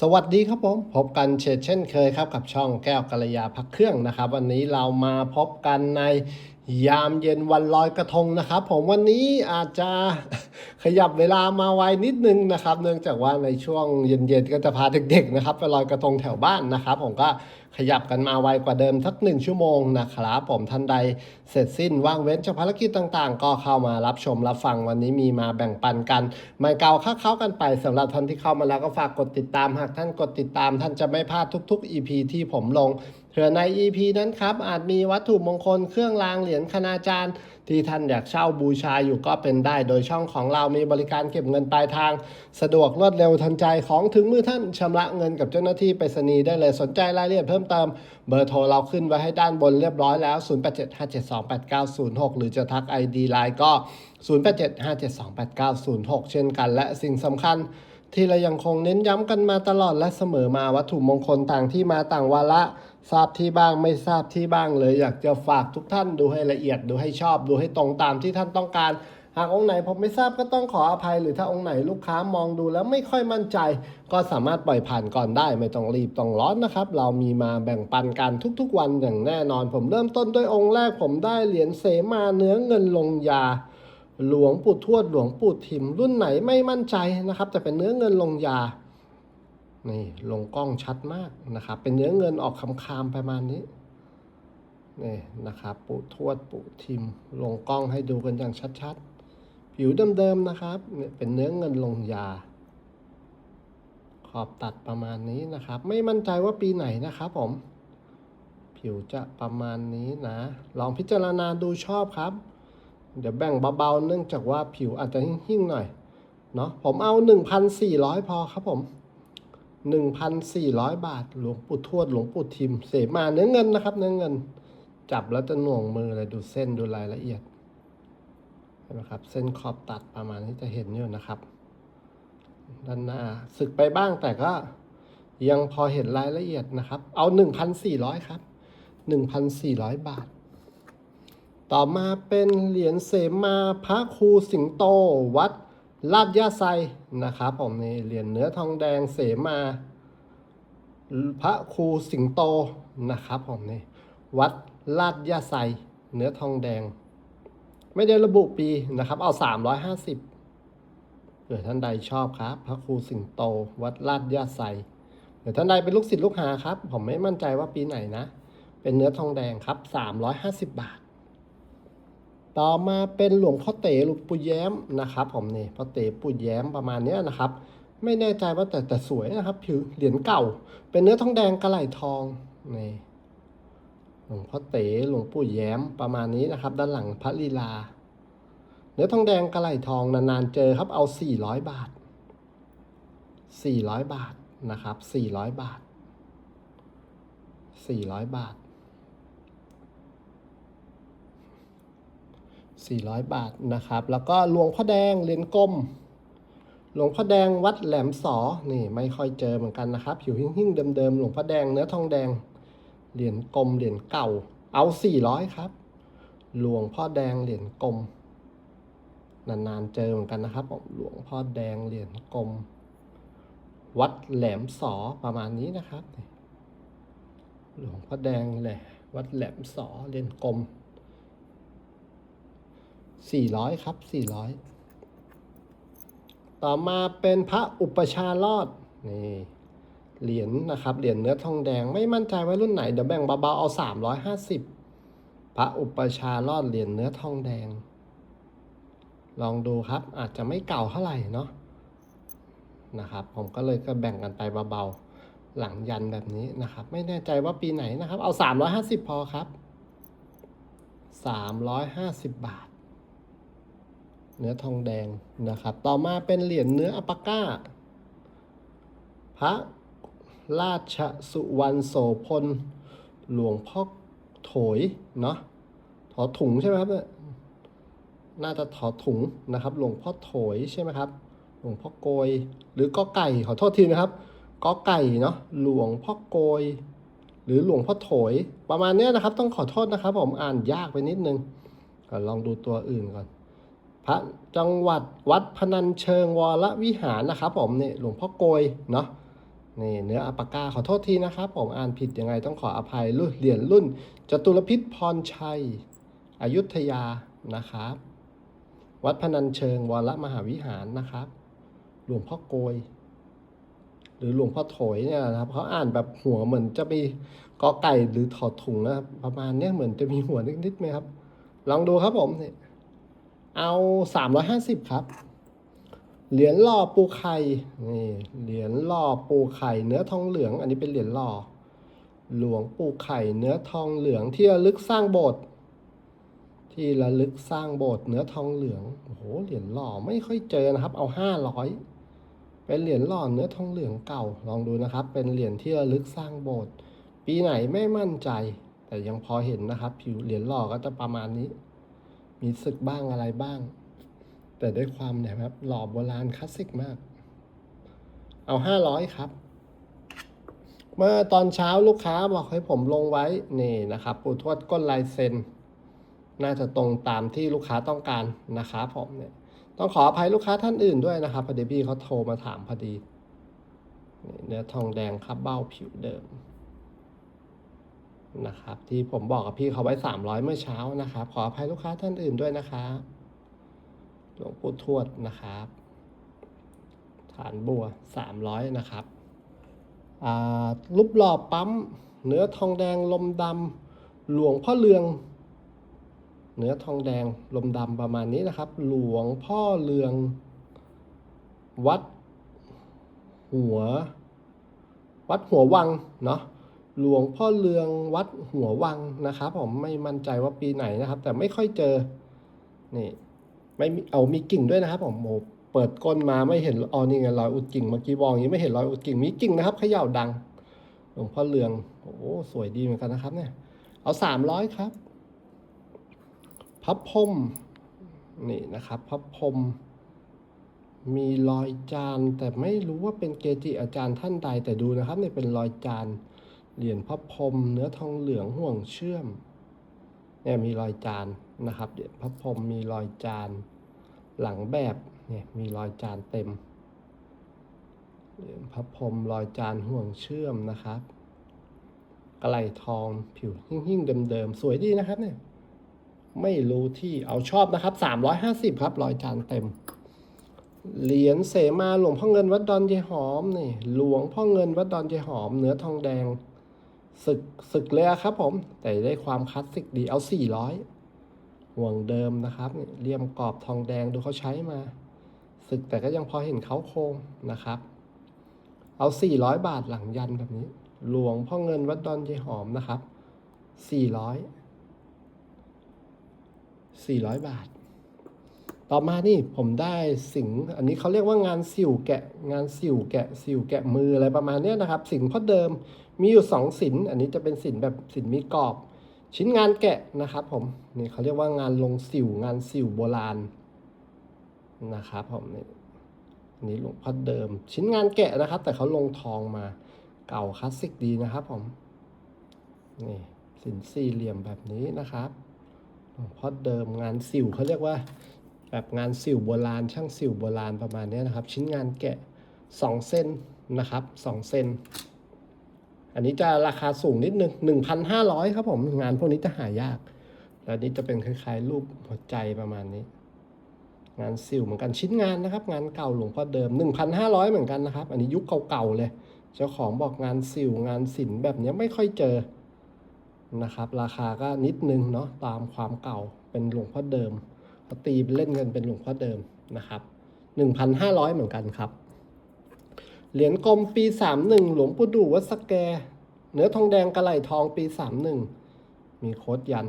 สวัสดีครับผม พบกันเช่นเช่นเคยครับกับช่องแก้วกัลยาพักเครื่องนะครับ วันนี้เรามาพบกันใน ยามเย็นวันลอยกระทงนะครับ ผมวันนี้อาจจะขยับเวลามาไวนิดนึงนะครับ เนื่องจากว่าในช่วงเย็นๆก็จะพาเด็กๆนะครับไปลอยกระทงแถวบ้านนะครับ ผมก็ขยับกันมาไวกว่าเดิมสักหนึ่งชั่วโมงนะครับผมท่านใดเสร็จสิ้นว่างเว้นจากภารกิจต่างๆ ก็เข้ามารับชมรับฟังวันนี้มีมาแบ่งปันกันไม่เก่าค้าเข้ากันไปสำหรับท่านที่เข้ามาแล้วก็ฝากกดติดตามหากท่านกดติดตาม ท่านจะไม่พลาดทุก ๆ EP ที่ผมลง เผื่อใน EP นั้นครับอาจมีวัตถุมงคลเครื่องรางเหรียญคณาจารย์ ที่ท่านอยากเช่าบูชาอยู่ก็เป็นได้ โดยช่องของเรามีบริการเก็บเงินปลายทาง สะดวกรวดเร็วทันใจของถึงมือท่านชำระเงินกับเจ้าหน้าที่ไปรษณีย์ได้เลยสนใจรายละเอียดเพิ่มเติม เบอร์โทรเราขึ้นไว้ให้ด้านบนเรียบร้อยแล้ว 0875728906 หรือจะทัก ID ไลน์ก็ 0875728906 เช่นกัน และสิ่งสำคัญที่เรายังคงเน้นย้ำกันมาตลอดและเสมอมาวัตถุมงคลต่างที่มาต่างวาระ ทราบที่บ้างไม่ทราบที่บ้างเลย อยากจะฝากทุกท่านดูให้ละเอียดดูให้ชอบดูให้ตรงตามที่ท่านต้องการ หากองค์ไหนผมไม่ทราบก็ต้องขออภัย หรือถ้าองค์ไหนลูกค้ามองดูแล้วไม่ค่อยมั่นใจ ก็สามารถปล่อยผ่านก่อนได้ ไม่ต้องรีบต้องร้อนนะครับ เรามีมาแบ่งปันกันทุกๆ วันอย่างแน่นอน ผมเริ่มต้นด้วยองค์แรกผมได้เหรียญเสมาเนื้อเงินลงยาหลวงปู่ทวดหลวงปู่ทิม รุ่นไหนไม่มั่นใจนะครับแต่เป็นเนื้อเงินลงยา นี่ลงกล้องชัดมากนะครับ เป็นเนื้อเงินออกคำๆประมาณนี้นี่นะครับปูทวดปูทิม ลงกล้องให้ดูกันอย่างชัดๆ ผิวเดิมๆนะครับเนี่ยเป็นเนื้อเงินลงยา ขอบตัดประมาณนี้นะครับ ไม่มั่นใจว่าปีไหนนะครับผม ผิวจะประมาณนี้นะ ลองพิจารณาดูชอบครับ เดี๋ยวแบ่งเบาๆ เนื่องจากว่าผิวอาจจะหิ้งๆหน่อย เนาะผมเอา 1,400 พอครับผม 1,400 บาท หลวงปู่ทวด หลวงปู่ทิม เสมาเนื้อเงินนะครับ เนื้อเงิน จับแล้วจะหน่วงมือเลยดูเส้นดูรายละเอียดเห็นไหมครับ เส้นขอบตัดประมาณนี้จะเห็นอยู่นะครับ ด้านหน้าสึกไปบ้างแต่ก็ยังพอเห็นรายละเอียดนะครับ เอา 1,400 ครับ 1,400 บาท ต่อมาเป็นเหรียญเสมาพระครูสิงโตวัด ลาดยาไซนะครับผมนี่เหรียญเนื้อทองแดงเสมา พระครูสิงโตนะครับผมนี่วัดลาดยาไซเนื้อทองแดง ไม่ได้ระบุปีนะครับ เอา 350เผื่อท่านใดชอบครับ พระครูสิงโต วัดลาดยาไซเผื่อท่านใดเป็นลูกศิษย์ลูกหาครับ ผมไม่มั่นใจว่าปีไหนนะ เป็นเนื้อทองแดงครับ 350 บาท ต่อมาเป็นหลวงพ่อเต๋หลวงปู่แย้มนะครับผมนี่พ่อเต๋ปู่แย้มประมาณนี้นะครับ ไม่แน่ใจว่าแต่แต่สวยนะครับ ผิวเหรียญเก่า เป็นเนื้อทองแดงกระไหล่ทองนี่หลวงพ่อเต๋หลวงปู่แย้มประมาณนี้นะครับ ด้านหลังพระลีลา เนื้อทองแดงกระไหล่ทองนานๆเจอครับเอา 400 บาท 400 บาทนะครับ 400 บาท 400 บาท 400 บาทนะครับ แล้วก็หลวงพ่อแดงเหรียญกลม หลวงพ่อแดงวัดแหลมสอ นี่ไม่ค่อยเจอเหมือนกันนะครับผิวหิ้งๆเดิมๆ หลวงพ่อแดงเนื้อทองแดง เหรียญกลมเหรียญเก่า เอา 400 ครับ หลวงพ่อแดงเหรียญกลม นานๆเจอเหมือนกันนะครับ หลวงพ่อแดงเหรียญกลม วัดแหลมสอประมาณนี้นะครับ หลวงพ่อแดงแหละวัดแหลมสอเหรียญกลม 400 ครับ 400 ต่อมาเป็นพระอุปชารอดนี่เหรียญนะครับ เหรียญเนื้อทองแดงไม่มั่นใจว่ารุ่นไหน เดี๋ยวแบ่งเบาๆเอา 350 พระอุปชารอดเหรียญเนื้อทองแดง ลองดูครับอาจจะไม่เก่าเท่าไหร่เนาะนะครับ ผมก็เลยก็แบ่งกันไปเบาๆ หลังยันแบบนี้นะครับ ไม่แน่ใจว่าปีไหนนะครับ เอา 350 พอครับ 350 บาท เนื้อทองแดงนะครับ ต่อมาเป็นเหรียญเนื้ออัปาก้า พระราชสุวรรณโสพล หลวงพ่อโถยเนาะถอถุงใช่ไหมครับเนี่ยน่าจะถอถุงนะครับ หลวงพ่อโถยใช่ไหมครับ หลวงพ่อโกย หรือก็ไก่ขอโทษทีนะครับก็ไก่เนาะหลวงพ่อโกย หรือหลวงพ่อโถย ประมาณเนี้ยนะครับ ต้องขอโทษนะครับ ผมอ่านยากไปนิดนึงก็ลองดูตัวอื่นก่อน พระจังหวัดวัดพนัญเชิงวรวิหารนะครับผมเนี่ยหลวงพ่อโกยเนาะนี่เนื้ออัปปากาขอโทษทีนะครับผมอ่านผิดยังไงต้องขออภัยรุ่นเหรียญรุ่นจตุรพิษพรชัย อยุธยานะครับ วัดพนัญเชิงวรมหาวิหารนะครับ หลวงพ่อโกย หรือหลวงพ่อโถยเนี่ยนะครับเขาอ่านแบบหัวเหมือนจะมีกอไก่หรือถอดถุงนะครับประมาณเนี้ยเหมือนจะมีหัวนิดๆไหมครับ ลองดูครับผมเนี่ย เอาสามร้อยห้าสิบครับ เหรียญหล่อปูไข่นี่เหรียญหล่อปูไข่เนื้อทองเหลือง อันนี้เป็นเหรียญหล่อหลวงปูไข่เนื้อทองเหลืองที่ระลึกสร้างโบสถ์ที่ระลึกสร้างโบสถ์เนื้อทองเหลืองโอ้โหเหรียญหล่อไม่ค่อยเจอนะครับ เอาห้าร้อยเป็นเหรียญหล่อเนื้อทองเหลืองเก่าลองดูนะครับ เป็นเหรียญที่ระลึกสร้างโบสถ์ปีไหนไม่มั่นใจ แต่ยังพอเห็นนะครับ ผิวเหรียญหล่อก็จะประมาณนี้ มีศึกบ้างอะไรบ้าง แต่ด้วยความเนี่ยครับ หล่อโบราณคลาสสิกมาก เอาห้าร้อยครับ เมื่อตอนเช้าลูกค้าบอกให้ผมลงไว้ นี่นะครับ ปูทวดก้นลายเซ็น น่าจะตรงตามที่ลูกค้าต้องการนะครับผมเนี่ย ต้องขออภัยลูกค้าท่านอื่นด้วยนะครับพอดีพี่เขาโทรมาถามพอดีเนื้อทองแดงครับเบ้าผิวเดิม นะครับที่ผมบอกกับพี่เขาไว้สามร้อยเมื่อเช้านะครับ ขออภัยลูกค้าท่านอื่นด้วยนะครับหลวงปู่ทวดนะครับ ฐานบัวสามร้อยนะครับรูปหล่อปั๊ม เนื้อทองแดงลมดำหลวงพ่อเลือง เนื้อทองแดงลมดำประมาณนี้นะครับ หลวงพ่อเลือง วัด หัว วัดหัววังเนาะ หลวงพ่อเลืองวัดหัววังนะครับ ผมไม่มั่นใจว่าปีไหนนะครับ แต่ไม่ค่อยเจอ นี่ ไม่เอามีกิ่งด้วยนะครับ ผมโมเปิดก้นมาไม่เห็นอ๋อนี่ไงรอยอุดกิ่งเมื่อกี้บอกอย่างนี้ไม่เห็นรอยอุดกิ่งมีกิ่งนะครับเขย่าดัง หลวงพ่อเลืองโอ้สวยดีเหมือนกันนะครับ เนี่ย เอาสามร้อยครับ พับพรมนี่นะครับ พับพรมมีรอยจานแต่ไม่รู้ว่าเป็นเกจิอาจารย์ท่านใดแต่ดูนะครับเนี่ยเป็นรอยจาน เหรียญพับพรมเนื้อทองเหลืองห่วงเชื่อมเนี่ยมีรอยจานนะครับเดี๋ยวพระพรมมีรอยจาน หลังแบบเนี่ยมีรอยจานเต็มเหรียญพระพรมรอยจานห่วงเชื่อมนะครับกระไหลทองผิวหิ่งๆเดิมๆสวยดีนะครับเนี่ยไม่รู้ที่เอาชอบนะครับ 350 ครับรอยจานเต็ม เหรียญเสมาหลวงพ่อเงินวัดดอนเยหอมนี่หลวงพ่อเงินวัดดอนเยหอมเนื้อทองแดง ศึกศึกเลยครับผม แต่ได้ความคลาสสิกดีเอา 400 ห่วงเดิมนะครับเลี่ยมกรอบทองแดงดูเขาใช้มา ศึกแต่ก็ยังพอเห็นเขาโครงนะครับ เอา 400 บาทหลังยันแบบนี้ หลวงพ่อเงินวัดดอนเยหอมนะครับ 400 400 บาท ต่อมานี่ผมได้สิงอันนี้เขาเรียกว่างานสิวแกะงานสิวแกะสิวแกะมืออะไรประมาณนี้นะครับ สิงพ่อเดิมมีอยู่สองสินอันนี้จะเป็นสินแบบสินมีกรอบ ชิ้นงานแกะนะครับผมนี่เขาเรียกว่างานลงสิวงานสิวโบราณนะครับผมนี่อันนี้หลวงพ่อเดิม ชิ้นงานแกะนะครับ แต่เขาลงทองมาเก่าคลาสสิกดีนะครับผมนี่สินสี่เหลี่ยมแบบนี้นะครับหลวงพ่อเดิมงานสิวเขาเรียกว่า แบบงานสิวโบราณ ช่างสิวโบราณประมาณนี้นะครับ ชิ้นงานแกะสองเส้นนะครับสองเส้น อันนี้จะราคาสูงนิดนึงหนึ่งพันห้าร้อยครับผม งานพวกนี้จะหายาก แล้วนี้จะเป็นคล้ายๆรูปหัวใจประมาณนี้ งานสิวเหมือนกันชิ้นงานนะครับ งานเก่าหลวงพ่อเดิมหนึ่งพันห้าร้อยเหมือนกันนะครับ อันนี้ยุคเก่าๆเลย เจ้าของบอกงานสิวงานศิลป์แบบนี้ไม่ค่อยเจอนะครับ ราคาก็นิดนึงเนาะตามความเก่าเป็นหลวงพ่อเดิม เขาตีเล่นกันเป็นหลวงพ่อเดิมนะครับหนึ่งพันห้าร้อยเหมือนกันครับ เหรียญกลมปีสามหนึ่งหลวงปู่ดูวัดสแก เนื้อทองแดงกระไหลทองปีสามหนึ่งมีโค้ดยัน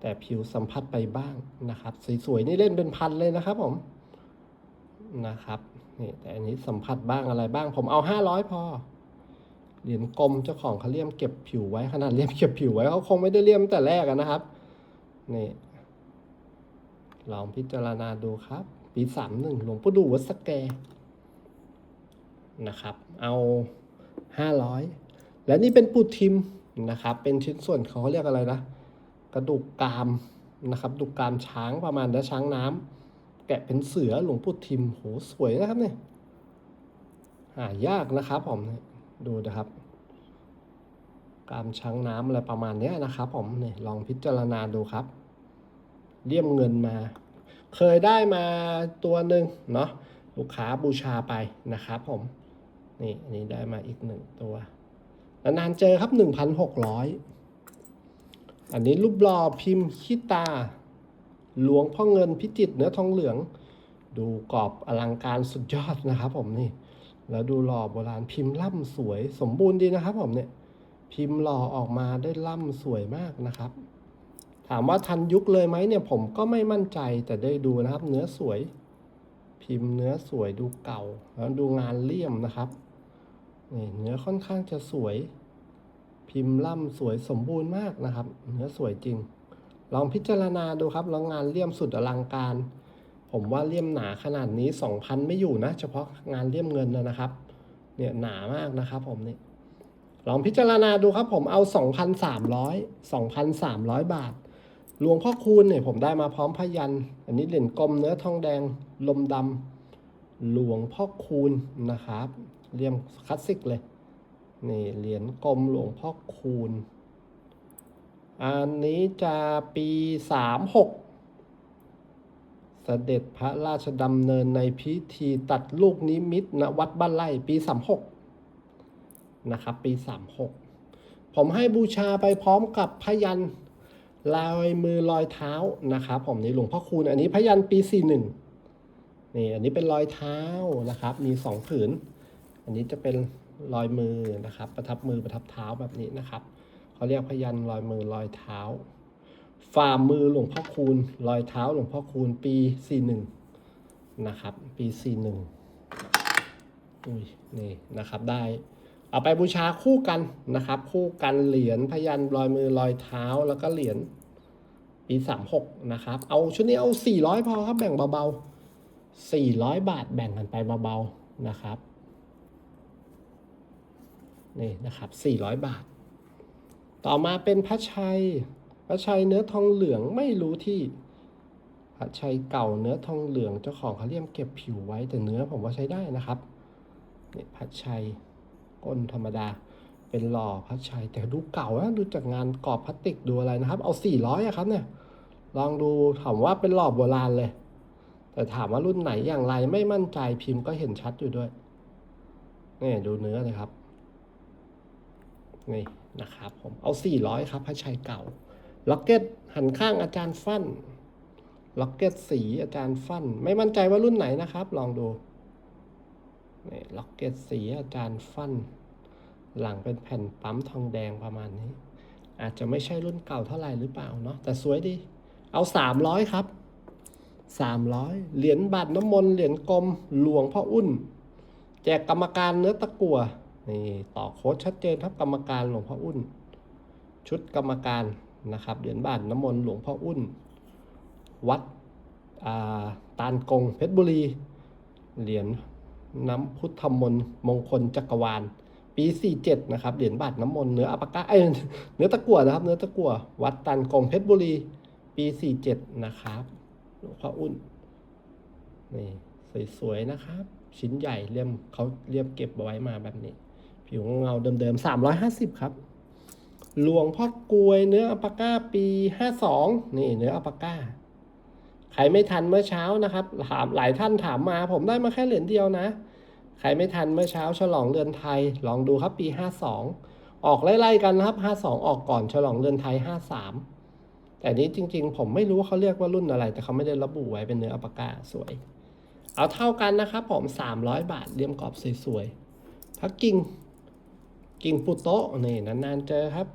แต่ผิวสัมผัสไปบ้างนะครับ สวยๆ นี่เล่นเป็นพันเลยนะครับผมนะครับนี่แต่อันนี้สัมผัสบ้างอะไรบ้าง ผมเอาห้าร้อยพอ เหรียญกลมเจ้าของเขาเลี่ยมเก็บผิวไว้ขนาดเลี่ยมเก็บผิวไว้เขาคงไม่ได้เลี่ยมแต่แรกนะครับนี่ ลองพิจารณาดูครับ ปีสามหนึ่งหลวงปู่ดูวัดสแกนะครับ เอาห้าร้อยและนี่เป็นปูทิมนะครับ เป็นชิ้นส่วนเขาเรียกอะไรนะ กระดูกกรามนะครับกระดูกกรามช้างประมาณนะช้างน้ำแกะเป็นเสือหลวงปู่ทิมโหสวยนะครับเนี่ยหายากนะครับผมดูนะครับกามช้างน้ำอะไรประมาณเนี้ยนะครับผมเนี่ยลองพิจารณาดูครับ เลี่ยมเงินมา เคยได้มาตัวหนึ่งเนาะลูกค้าบูชาไปนะครับผม นี่อันนี้ได้มาอีกหนึ่งตัวนานๆเจอครับหนึ่งพันหกร้อยอันนี้รูปหล่อพิมพ์คิตา หลวงพ่อเงินพิจิตเนื้อทองเหลือง ดูกรอบอลังการสุดยอดนะครับผมนี่ แล้วดูหล่อโบราณพิมพ์ล่ำสวยสมบูรณ์ดีนะครับผมเนี่ย พิมพ์หล่อออกมาได้ล่ำสวยมากนะครับ ถามว่าทันยุคเลยไหมเนี่ยผมก็ไม่มั่นใจแต่ได้ดูนะครับ เนื้อสวย พิมพ์เนื้อสวยดูเก่าแล้วดูงานเลี่ยมนะครับนี่เนื้อค่อนข้างจะสวย พิมพ์ล่ำสวยสมบูรณ์มากนะครับ เนื้อสวยจริง ลองพิจารณาดูครับแล้วงานเลี่ยมสุดอลังการ ผมว่าเลี่ยมหนาขนาดนี้ 2,000 ไม่อยู่นะ เฉพาะงานเลี่ยมเงินนะนะครับ เนี่ยหนามากนะครับ ผมนี่ลองพิจารณาดูครับ ผมเอา 2,300 2,300 บาท หลวงพ่อคูณเนี่ยผมได้มาพร้อมพยัน อันนี้เหรียญกลมเนื้อทองแดงลมดำหลวงพ่อคูณนะครับเรียมคลาสสิกเลยนี่เหรียญกลมหลวงพ่อคูณ อันนี้จะปี36เสด็จพระราชดำเนินในพิธีตัดลูกนิมิตณวัดบ้านไร่ปี36นะครับ ปี36ผมให้บูชาไปพร้อมกับพยัน ลายมือรอยเท้านะครับผมนี่หลวงพ่อคูณอันนี้พยันปี41นี่อันนี้เป็นรอยเท้านะครับ มีสองผืน อันนี้จะเป็นรอยมือนะครับ ประทับมือประทับเท้าแบบนี้นะครับเขาเรียกพยันรอยมือรอยเท้าฝ่ามือหลวงพ่อคูณรอยเท้าหลวงพ่อคูณปี41นะครับ ปี41อุ้ยนี่นะครับได้ เอาไปบูชาคู่กันนะครับ คู่กันเหรียญพยันรอยมือรอยเท้าแล้วก็เหรียญปีสามหกนะครับ เอาชุดนี้เอาสี่ร้อยพอครับแบ่งเบาๆสี่ร้อยบาทแบ่งกันไปเบาๆนะครับนี่นะครับสี่ร้อยบาท ต่อมาเป็นพระชัย พระชัยเนื้อทองเหลืองไม่รู้ที่พระชัยเก่าเนื้อทองเหลืองเจ้าของเขาเรียมเก็บผิวไว้แต่เนื้อผมว่าใช้ได้นะครับนี่พระชัย ก้นธรรมดา เป็นหล่อพระชัยแต่ดูเก่านะดูจากงานกรอบพลาสติกดูอะไรนะครับ เอาสี่ร้อยอะครับเนี่ย ลองดูถามว่าเป็นหล่อโบราณเลย แต่ถามว่ารุ่นไหนอย่างไรไม่มั่นใจพิมพ์ก็เห็นชัดอยู่ด้วยนี่ดูเนื้อเลยครับนี่นะครับผมเอาสี่ร้อยครับพระชัยเก่าล็อกเก็ตหันข้างอาจารย์ฟั่นล็อกเก็ตสีอาจารย์ฟั่น ไม่มั่นใจว่ารุ่นไหนนะครับ ลองดู นี่ล็อกเก็ตสีอาจารย์ฟัน หลังเป็นแผ่นปั๊มทองแดงประมาณนี้ อาจจะไม่ใช่รุ่นเก่าเท่าไหร่หรือเปล่าเนาะแต่สวยดี เอาสามร้อยครับสามร้อยเหรียญบาทน้ำมนต์เหรียญกลมหลวงพ่ออุ่น แจกกรรมการเนื้อตะกัวนี่ต่อโค้ดชัดเจนครับกรรมการหลวงพ่ออุ่น ชุดกรรมการนะครับเหรียญบาทน้ำมนต์หลวงพ่ออุ่น วัดาตาลกงเพชรบุรีเหรียญ น้ำพุทธมนต์มงคลจักรวาล ปี 47 นะครับ เหรียญบาทน้ำมนต์เนื้ออัปกะเอ้เนื้อตะกั่วนะครับ เนื้อตะกั่ววัดตันกงเพชรบุรี ปี 47 นะครับหลวงพ่ออุ่น นี่สวยๆนะครับ ชิ้นใหญ่เลี่ยมเขาเรียบเก็บไว้มาแบบนี้ ผิวเงาเดิมๆ 350 ครับ หลวงพ่อกลวยเนื้ออัปปะก้าปี 52 นี่เนื้ออัปปะก้า ใครไม่ทันเมื่อเช้านะครับถามหลายท่านถามมา ผมได้มาแค่เหรียญเดียวนะ ใครไม่ทันเมื่อเช้าฉลองเดือนไทย ลองดูครับปี 52 ออกไล่ๆกันนะครับ 52 ออกก่อนฉลองเดือนไทย 53 แต่นี้จริง ๆ ผมไม่รู้ว่าเขาเรียกว่ารุ่นอะไร แต่เขาไม่ได้ระบุไว้เป็นเนื้ออัปปากาสวย เอาเท่ากันนะครับผม 300 บาทเลี่ยมกรอบสวยๆพักกิ่งกิ่งปูโตะนี่นานๆเจอครับ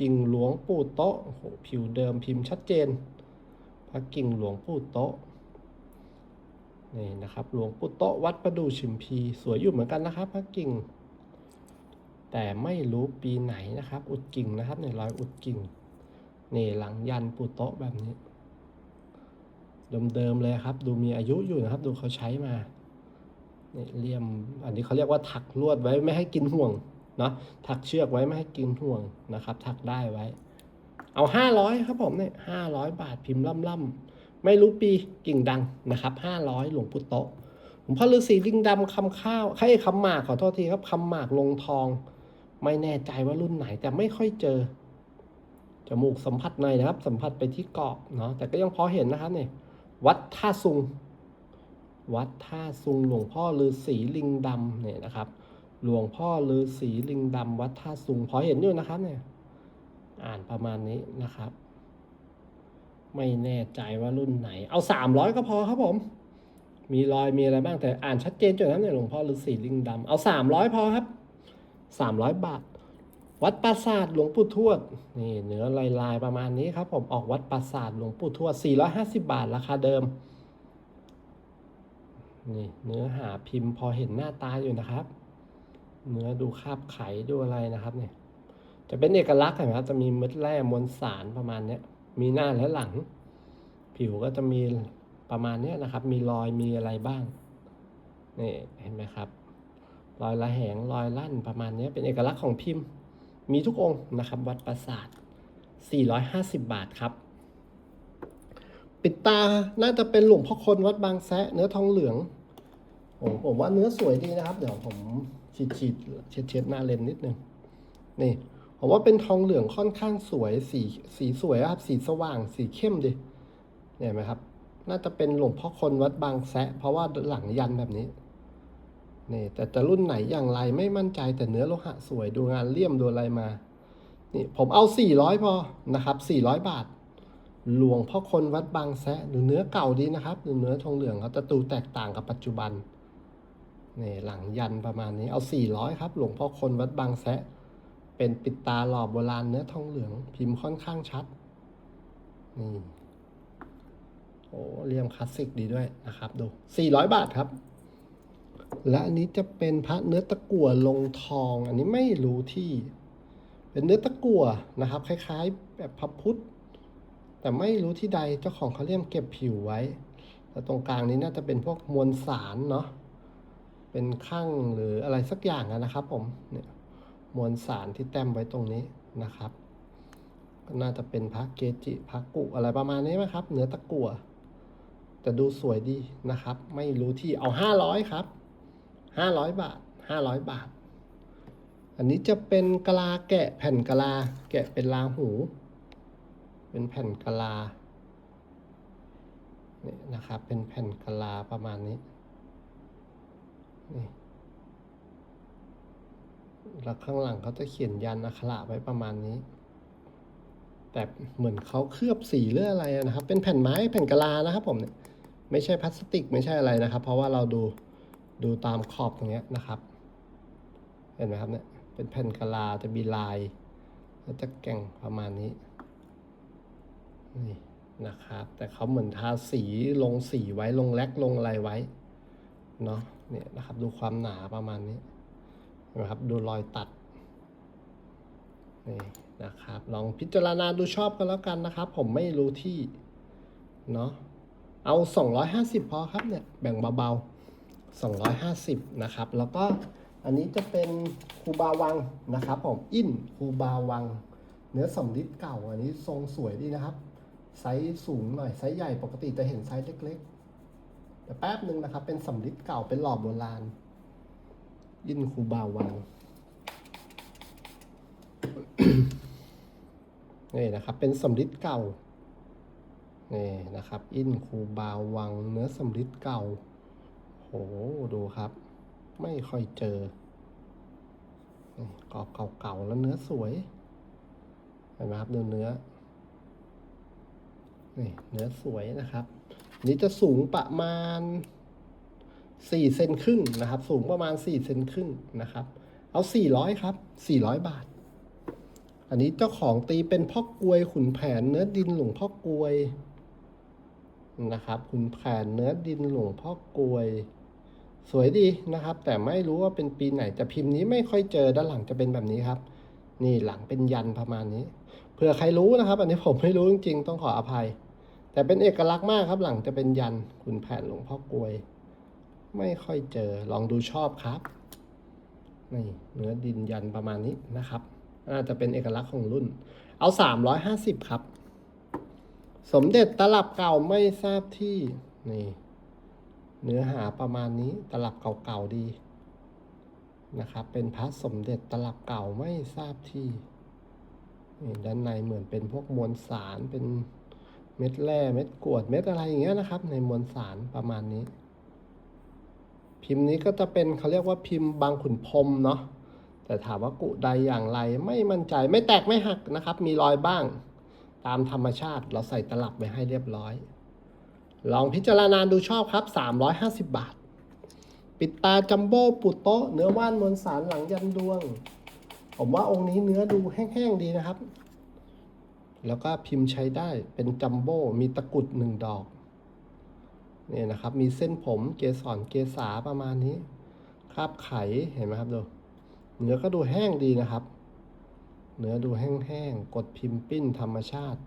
กิ่งหลวงปูโตะโอ้โหผิวเดิมพิมพ์ชัดเจน ระกิ่งหลวงปู่โตะนี่นะครับ หลวงปู่โตะวัดประดูชิมพี สวยอยู่เหมือนกันนะครับ พระกิ่ง แต่ไม่รู้ปีไหนนะครับ อุดกิ่งนะครับในรอยอุดกิ่งนี่หลังยันปู่โตะแบบนี้เดิมๆเลยครับ ดูมีอายุอยู่นะครับ ดูเขาใช้มานี่เลี่ยมอันนี้เขาเรียกว่าถักลวดไว้ไม่ให้กินห่วงเนาะถักเชือกไว้ไม่ให้กินห่วงนะครับ ถักได้ไว้ เอาห้าร้อยครับผมเนี่ยห้าร้อยบาทพิมพ์ล่ำๆไม่รู้ปีกิ่งดังนะครับห้าร้อยหลวงปู่โตหลวงพ่อฤาษีลิงดำคำข้าวใครคำหมากขอโทษทีครับคำหมากลงทอง ไม่แน่ใจว่ารุ่นไหนแต่ไม่ค่อยเจอจมูกสัมผัสหน่อยนะครับ สัมผัสไปที่เกาะเนาะแต่ก็ยังพอเห็นนะครับเนี่ยวัดท่าซุง วัดท่าซุงหลวงพ่อฤาษีลิงดำเนี่ยนะครับ หลวงพ่อฤาษีลิงดำวัดท่าซุงพอเห็นอยู่นะครับเนี่ย อ่านประมาณนี้นะครับ ไม่แน่ใจว่ารุ่นไหน เอาสามร้อยก็พอครับผม มีรอยมีอะไรบ้างแต่อ่านชัดเจนจนนั้นเนี่ยหลวงพ่อฤาษีลิงดำเอาสามร้อยพอครับสามร้อยบาท วัดปราสาทหลวงปู่ทวดนี่เนื้อลายลายๆประมาณนี้ครับ ผมออกวัดปราสาทหลวงปู่ทวด450บาทราคาเดิมนี่เนื้อหาพิมพ์พอเห็นหน้าตาอยู่นะครับ เนื้อดูคาบไขดูอะไรนะครับเนี่ย จะเป็นเอกลักษณ์เห็นไหมครับจะมีเม็ดแร่มวลสารประมาณเนี้ย มีหน้าและหลัง ผิวก็จะมีประมาณเนี้ยนะครับ มีรอยมีอะไรบ้างนี่เห็นไหมครับรอยระแหงรอยลั่นประมาณนี้เป็นเอกลักษณ์ของพิมพ์ มีทุกองค์นะครับ วัดปราสาท 450 บาทครับ ปิดตาน่าจะเป็นหลวงพ่อคนวัดบางแซะเนื้อทองเหลืองโอ้ผมว่าเนื้อสวยดีนะครับ เดี๋ยวผมฉีดฉีดเช็ดเช็ดหน้าเลนนิดนึงนี่ ผมว่าเป็นทองเหลืองค่อนข้างสวยสีสีสวยครับสีสว่างสีเข้มดิเห็นไหมครับ น่าจะเป็นหลวงพ่อคนวัดบางแซะ เพราะว่าหลังยันแบบนี้นี่แต่จะรุ่นไหนอย่างไรไม่มั่นใจแต่เนื้อโลหะสวยดูงานเลี่ยมดูอะไรมา นี่ผมเอา400พอนะครับ400บาท หลวงพ่อคนวัดบางแซะดูเนื้อเก่าดีนะครับดูเนื้อทองเหลืองเขาจะตูแตกต่างกับปัจจุบันนี่หลังยันประมาณนี้เอา400ครับ หลวงพ่อคนวัดบางแซะ เป็นปิดตาหล่อโบราณเนื้อทองเหลืองพิมพ์ค่อนข้างชัด นี่ โอ้เรียมคลาสสิกดีด้วยนะครับ ดู 400 บาทครับ และอันนี้จะเป็นพระเนื้อตะกั่วลงทอง อันนี้ไม่รู้ที่ เป็นเนื้อตะกั่วนะครับ คล้ายๆ แบบพระพุทธ แต่ไม่รู้ที่ใดเจ้าของเขาเรียมเก็บผิวไว้ แต่ตรงกลางนี้น่าจะเป็นพวกมวลสารเนาะ เป็นข้างหรืออะไรสักอย่างนะครับ ผมเนี่ย มวลสารที่แต้มไว้ตรงนี้นะครับ ก็น่าจะเป็นพระเกจิพระกุอะไรประมาณนี้ไหมครับ เนื้อตะกั่วแต่ดูสวยดีนะครับ ไม่รู้ที่เอาห้าร้อยครับห้าร้อยบาทห้าร้อยบาท อันนี้จะเป็นกะลาแกะแผ่นกะลา แกะเป็นลาหู เป็นแผ่นกะลานี่นะครับ เป็นแผ่นกะลาประมาณนี้นี่ แล้วข้างหลังเขาจะเขียนยันอักขระไว้ประมาณนี้ แต่เหมือนเขาเคลือบสีหรืออะไรนะครับ เป็นแผ่นไม้แผ่นกะลานะครับ ผมเนี่ยไม่ใช่พลาสติกไม่ใช่อะไรนะครับ เพราะว่าเราดูดูตามขอบตรงเนี้ยนะครับ เห็นไหมครับเนี่ยเป็นแผ่นกะลาจะมีลายแล้วจะแก่งประมาณนี้นี่นะครับ แต่เขาเหมือนทาสีลงสีไว้ลงแลกลงอะไรไว้เนาะเนี่ยนะครับ ดูความหนาประมาณนี้ นไหมครับดูรอยตัดนี่นะครับลองพิจารณาดูชอบกันแล้วกันนะครับ ผมไม่รู้ที่เนาะเอา 250 พอครับเนี่ยแบ่งเบาๆ 250 นะครับ แล้วก็อันนี้จะเป็นคูบาวังนะครับผมอินคูบาวัง เนื้อสำลิดเก่าอันนี้ทรงสวยดีนะครับไซส์สูงหน่อยไซส์ใหญ่ปกติจะเห็นไซส์เล็กๆแต่แป๊บหนึ่งนะครับ เป็นสำลิดเก่าเป็นหล่อโบราณ อินคูบาวังนี่นะครับ เป็นสำลิดเก่านี่นะครับ อินคูบาวังเนื้อสำลิดเก่า โห ดูครับ ไม่ค่อยเจอกรอบเก่าๆแล้วเนื้อสวยเห็นไหมครับดูเนื้อนี่เนื้อสวยนะครับ นี่จะสูงประมาณ สี่เซนครึ่งนะครับ สูงประมาณสี่เซนครึ่งนะครับ เอาสี่ร้อยครับสี่ร้อยบาท อันนี้เจ้าของตีเป็นพ่อกลวยขุนแผนเนื้อดินหลวงพ่อกลวยนะครับขุนแผนเนื้อดินหลวงพ่อกลวย สวยดีนะครับ แต่ไม่รู้ว่าเป็นปีไหนแต่พิมพ์นี้ไม่ค่อยเจอด้านหลังจะเป็นแบบนี้ครับ นี่หลังเป็นยันประมาณนี้เผื่อใครรู้นะครับ อันนี้ผมไม่รู้จริงๆ ต้องขออภัย แต่เป็นเอกลักษณ์มากครับหลังจะเป็นยันขุนแผนหลวงพ่อกลวย ไม่ค่อยเจอลองดูชอบครับนี่เนื้อดินยันประมาณนี้นะครับ น่าจะเป็นเอกลักษณ์ของรุ่น เอาสามร้อยห้าสิบครับ สมเด็จตลับเก่าไม่ทราบที่นี่เนื้อหาประมาณนี้ตลับเก่าๆดีนะครับ เป็นพระสมเด็จตลับเก่าไม่ทราบที่นี่ด้านในเหมือนเป็นพวกมวลสารเป็นเม็ดแร่เม็ดกรวดเม็ดอะไรอย่างเงี้ยนะครับ ในมวลสารประมาณนี้ พิมพ์นี้ก็จะเป็นเขาเรียกว่าพิมพ์บางขุนพรมเนาะแต่ถามว่ากุใดอย่างไรไม่มั่นใจไม่แตกไม่หักนะครับ มีรอยบ้าง ตามธรรมชาติเราใส่ตลับไว้ให้เรียบร้อย ลองพิจารณาดูชอบครับ 350 บาท ปิดตาจัมโบ้ปุโตะเนื้อว่านมวลสารหลังยันดวง ผมว่าองค์นี้เนื้อดูแห้งๆดีนะครับ แล้วก็พิมพ์ใช้ได้เป็นจัมโบ้มีตะกุดหนึ่งดอก เนี่ยนะครับ มีเส้นผมเกสรเกษาประมาณนี้ คราบไขเห็นไหมครับดูเนื้อก็ดูแห้งดีนะครับ เนื้อดูแห้งๆกดพิมพ์ปิ้นธรรมชาติ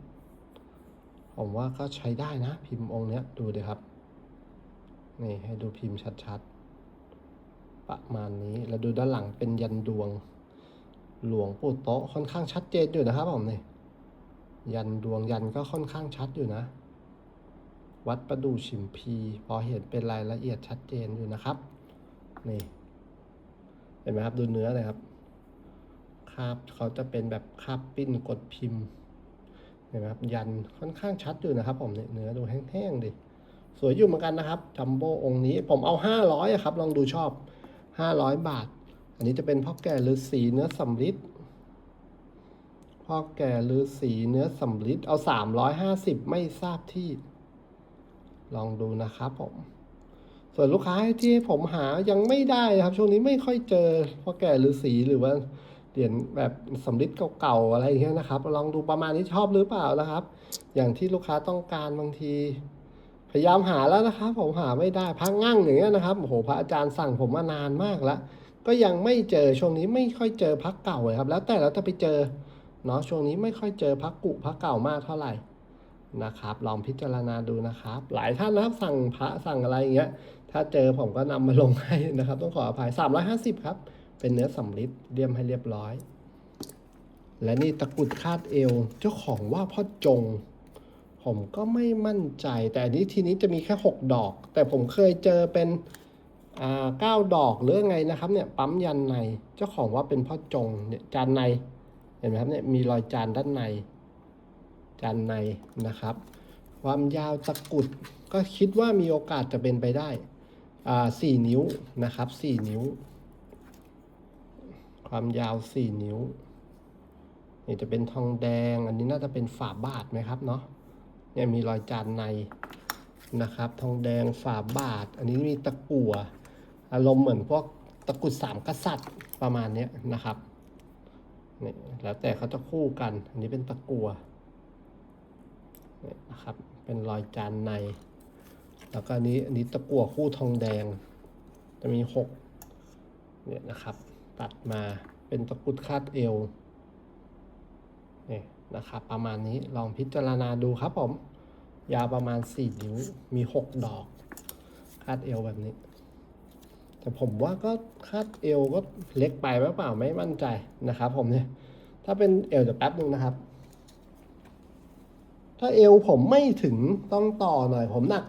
ผมว่าก็ใช้ได้นะ พิมพ์องค์เนี้ยดูดิครับนี่ให้ดูพิมพ์ชัดๆ ประมาณนี้แล้วดูด้านหลังเป็นยันดวง หลวงปู่โตค่อนข้างชัดเจนอยู่นะครับผมนี่ยันดวงยันก็ค่อนข้างชัดอยู่นะ วัดประดูชิมพีพอเห็นเป็นรายละเอียดชัดเจนอยู่นะครับ นี่เห็นไหมครับดูเนื้อเลยครับคาบเขาจะเป็นแบบคาบปิ้นกดพิมพ์เห็นไหมครับยันค่อนข้างชัดอยู่นะครับ ผมเนื้อดูแห้งๆดิสวยอยู่เหมือนกันนะครับจัมโบ้องค์นี้ผมเอาห้าร้อยครับ ลองดูชอบห้าร้อยบาท อันนี้จะเป็นพ่อแก่ฤาษีเนื้อสำริดพ่อแก่ฤาษีเนื้อสำริดเอาสามร้อยห้าสิบไม่ทราบที่ ลองดูนะครับผม ส่วนลูกค้าที่ผมหายังไม่ได้นะครับ ช่วงนี้ไม่ค่อยเจอเพ่อแก่ฤาษีหรือว่าเหรียญแบบสำริดเก่าๆอะไรอย่างเงี้ยนะครับ ลองดูประมาณนี้ชอบหรือเปล่านะครับ อย่างที่ลูกค้าต้องการบางที พยายามหาแล้วนะครับ ผมหาไม่ได้พักงั่งอย่างเงี้ยนะครับโอ้โหพระอาจารย์สั่งผมมานานมากแล้วก็ยังไม่เจอช่วงนี้ไม่ค่อยเจอพักเก่าเลยครับ แล้วแต่เราจะไปเจอเนาะช่วงนี้ไม่ค่อยเจอพักกุพักเก่ามากเท่าไหร่ นะครับ ลองพิจารณาดูนะครับ หลายท่านนะครับสั่งพระสั่งอะไรอย่างเงี้ย ถ้าเจอผมก็นำมาลงให้นะครับ ต้องขออภัย 350 ครับ เป็นเนื้อสำริดเรียมให้เรียบร้อย และนี่ตะกุดคาดเอว เจ้าของว่าพ่อจง ผมก็ไม่มั่นใจ แต่อันนี้ทีนี้จะมีแค่ 6 ดอก แต่ผมเคยเจอเป็นอ่าเก้าดอกหรือไงนะครับเนี่ยปั๊มยันในเจ้าของว่าเป็นพ่อจงเนี่ยจานในเห็นไหมครับเนี่ยมีรอยจานด้านใน จานในนะครับ ความยาวตะกุดก็คิดว่ามีโอกาสจะเป็นไปได้สี่นิ้วนะครับสี่นิ้ว ความยาว4นิ้วนี่จะเป็นทองแดง อันนี้น่าจะเป็นฝาบาทไหมครับเนาะเนี่ยมีรอยจานในนะครับ ทองแดงฝาบาท อันนี้มีตะกั่วอารมณ์เหมือนพวกตะกุดสามกษัตริย์ประมาณนี้นะครับนี่แล้วแต่เขาจะคู่กัน อันนี้เป็นตะกั่ว นะครับ เป็นรอยจานใน แล้วก็นี้อันนี้ตะกั่วคู่ทองแดง จะมีหกเนี่ยนะครับ ตัดมาเป็นตะกุดคาดเอวนี่นะครับประมาณนี้ลองพิจารณาดูครับผม ยาวประมาณ4นิ้วมี 6 ดอก คาดเอวแบบนี้ แต่ผมว่าก็คาดเอวก็เล็กไปหรือเปล่าไม่มั่นใจนะครับผมเนี่ย ถ้าเป็นเอวเดี๋ยวแป๊บนึงนะครับ ถ้าเอวผมไม่ถึงต้องต่อหน่อย ผมหนัก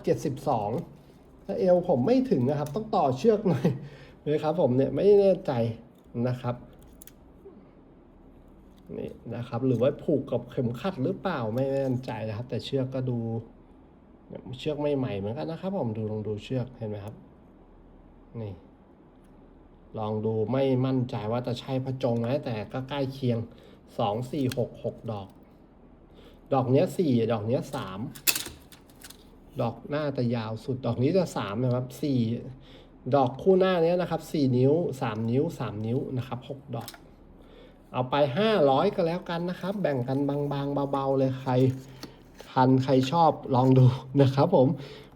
72 ถ้าเอวผมไม่ถึงนะครับ ต้องต่อเชือกหน่อยเลยครับ ผมเนี่ยไม่แน่ใจนะครับนี่นะครับหรือว่าผูกกับเข็มขัดหรือเปล่าไม่แน่ใจนะครับ แต่เชือกก็ดูเนี่ยเชือกไม่ใหม่เหมือนกันนะครับ ผมดูลองดูเชือกเห็นไหมครับนี่ ลองดูไม่มั่นใจว่าจะใช่พระจงไหมแต่ก็ใกล้เคียงสองสี่หกหกดอก ดอกเนี้ยสี่ดอกเนี้ยสามดอกหน้าแต่ยาวสุดดอกนี้จะสามนะครับสี่ดอกคู่หน้าเนี้ยนะครับสี่นิ้วสามนิ้วสามนิ้วนะครับหกดอก เอาไปห้าร้อยก็แล้วกันนะครับ แบ่งกันบางๆเบาๆเลยใครทันใครชอบลองดูนะครับ ผม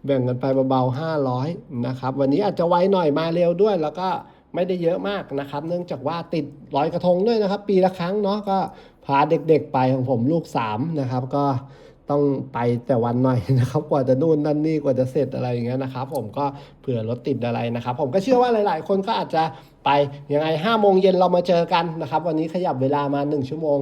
แบ่งกันไปเบาๆห้าร้อยนะครับ วันนี้อาจจะไวหน่อยมาเร็วด้วยแล้วก็ ไม่ได้เยอะมากนะครับ เนื่องจากว่าติดลอยกระทงด้วยนะครับ ปีละครั้งเนาะก็พาเด็กๆไปของผมลูกสามนะครับ ก็ต้องไปแต่วันหน่อยนะครับ กว่าจะนู่นนั่นนี่กว่าจะเสร็จอะไรอย่างเงี้ยนะครับ ผมก็เผื่อรถติดอะไรนะครับ ผมก็เชื่อว่าหลาย ๆ คนก็อาจจะ ไปยังไง5โมงเย็นเรามาเจอกันนะครับ วันนี้ขยับเวลามา 1 ชั่วโมง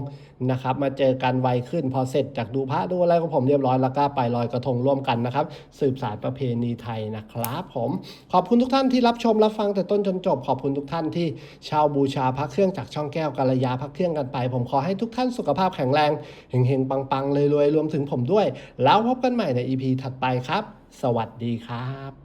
นะครับมาเจอกันไวขึ้นพอเสร็จจากดูพระดูอะไรของผมเรียบร้อยแล้วก็ไปลอยกระทงร่วมกันนะครับ สืบสารประเพณีไทยนะครับผม ขอบคุณทุกท่านที่รับชมรับฟังแต่ต้นจนจบ ขอบคุณทุกท่านที่เช่าบูชาพระเครื่องจากช่องแก้วกัลยาพระเครื่องกันไป ผมขอให้ทุกท่านสุขภาพแข็งแรงเฮงๆปังๆเลยรวยๆรวมถึงผมด้วย แล้วพบกันใหม่ใน EP ถัดไปครับ สวัสดีครับ